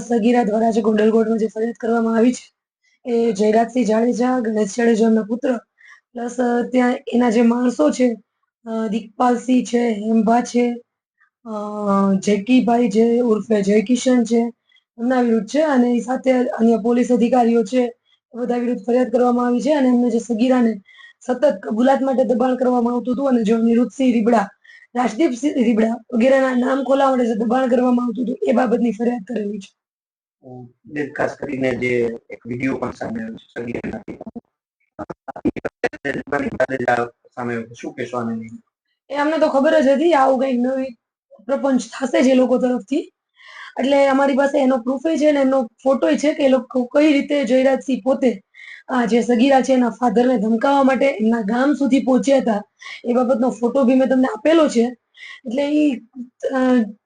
સગીરા દ્વારા જે ગોંડલ જે ફરિયાદ કરવામાં આવી છે, એ જયરાજસિંહ જાડેજા, ગણેશ જાડેજા પુત્ર, પ્લસ ત્યાં એના જે માણસો છે દિગપાલસિંહ છે, હેમભા છે જેકીભાઈ છે, ઉર્ફે જયકિશન છે, એમના વિરુદ્ધ છે અને સાથે અન્ય પોલીસ અધિકારીઓ છે, એ બધા વિરુદ્ધ ફરિયાદ કરવામાં આવી છે અને એમને જે સગીરાને સતત કબૂલાત માટે દબાણ કરવામાં આવતું હતું અને જો નિરુદ્ધસિંહ રીબડા, રાજદીપસિંહ રીબડા વગેરેના નામ ખોલાવવા માટે દબાણ કરવામાં આવતું હતું, એ બાબતની ફરિયાદ કરેલી છે. ખાસ કરીને જે એક વીડિયો પણ સામે આવ્યો તો ખબર જ હતી, આવું કંઈક નવી પ્રપંચ થશે જે લોકો તરફથી. એટલે અમારી પાસે એનો પ્રૂફ છે ને એનો ફોટો છે કે એ લોકો કઈ રીતે જયરાજસિંહ પોતે આ જે સગીરા છે એના ફાધરને ધમકાવવા માટે એમના ગામ સુધી પહોંચ્યા હતા. એ બાબતનો ફોટો બી મેં તમને આપેલો છે. એટલે એ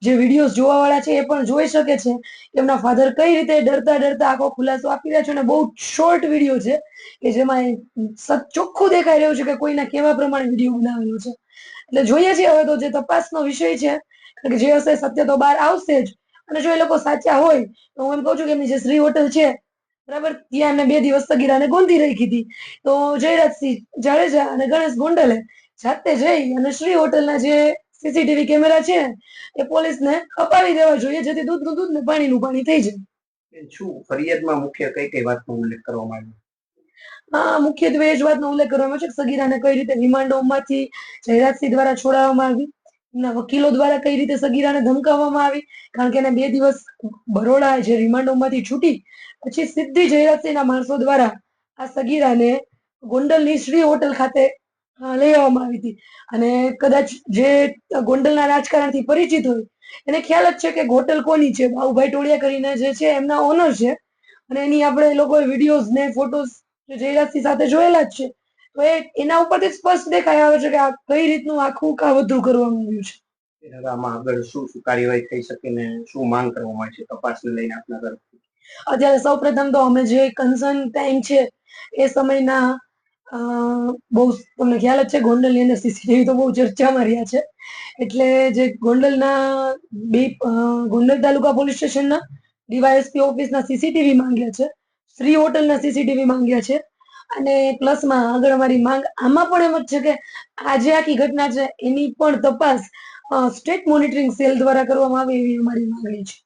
જે વિડીયોઝ જોવા વાળા છે એ પણ જોઈ શકે છે. એમના ફાધર કઈ રીતે ડરતા ડરતા આખો ખુલાસો આપી રહ્યા છે અને બહુ શોર્ટ વીડિયો છે કે જેમાં ચોખ્ખું દેખાઈ રહ્યું છે કે કોઈના કેવા પ્રમાણે વીડિયો બનાવેલો છે. એટલે જોઈએ છીએ હવે તો જે તપાસનો વિષય છે કે જે હશે સત્ય તો બહાર આવશે જ. અને જો એ લોકો સાચા હોય, તો હું એમ કહું છું કે એમની જે શ્રી હોટલ છે, બરાબર, ત્યાં એમને બે દિવસ સગીરાને ગોંધી રાખી હતી. તો જયરાજસિંહ જાડેજા અને ગણેશ ગોંડલે જાતે જઈ અને શ્રી હોટલના જે સીસીટીવી કેમેરા છે એ પોલીસને અપાવી દેવા જોઈએ જેથી દૂધનું દૂધ ને પાણીનું પાણી થઈ જાય. શું ફરિયાદમાં મુખ્ય કઈ કઈ વાતનો ઉલ્લેખ કરવામાં આવ્યો? મુખ્યત્વે એ જ વાતનો ઉલ્લેખ કરવામાં છે કે સગીરાને કઈ રીતે રિમાન્ડ હોમમાંથી જયરાજસિંહ દ્વારા છોડાવવામાં આવી એમના વકીલો દ્વારા કઈ રીતે સગીરાને ધમકાવવામાં આવી કારણ કે એને બે દિવસ બરોડા જે રિમાન્ડ હોમમાંથી છૂટી પછી સીધી જયરાજસિંહના માણસો દ્વારા આ સગીરાને ગોંડલની શ્રી હોટલ ખાતે આવવામાં આવી હતી. અને કદાચ જે ગોંડલના રાજકારણથી પરિચિત હોય એને ખ્યાલ જ છે કે હોટલ કોની છે? બાબુભાઈ ટોળિયા કરીને જે છે એમના ઓનર છે. અને એની આપણે લોકોએ વિડીયોઝ ને ફોટોઝ જયરાજસિંહ સાથે જોયેલા જ છે. તો એ એના ઉપરથી સ્પષ્ટ દેખાય આવે છે કે આ કઈ રીતનું આખું કાવતરું કરવામાં આવ્યું છે. આગળ શું શું કાર્યવાહી થઈ શકે ને શું માંગ કરવામાં આવે છે? તપાસને લઈને આપના તરફથી. અત્યારે સૌપ્રથમ તો અમે જે કન્સર્ન ટાઈમ છે એ સમયના બહુ તમને ખ્યાલ જ છે, ગોંડલની અંદર સીસીટીવી તો બહુ ચર્ચામાં રહ્યા છે. એટલે જે ગોંડલના બે ગોંડલ તાલુકા પોલીસ સ્ટેશનના ડીવાયએસપી ઓફિસના સીસીટીવી માંગ્યા છે. શ્રી હોટલના સીસીટીવી માંગ્યા છે. અને પ્લસમાં આગળ અમારી માંગ આમાં પણ એમ જ છે કે આ જે આખી ઘટના છે, એની પણ તપાસ સ્ટેટ મોનિટરિંગ સેલ દ્વારા કરવામાં આવે એવી અમારી માંગણી છે.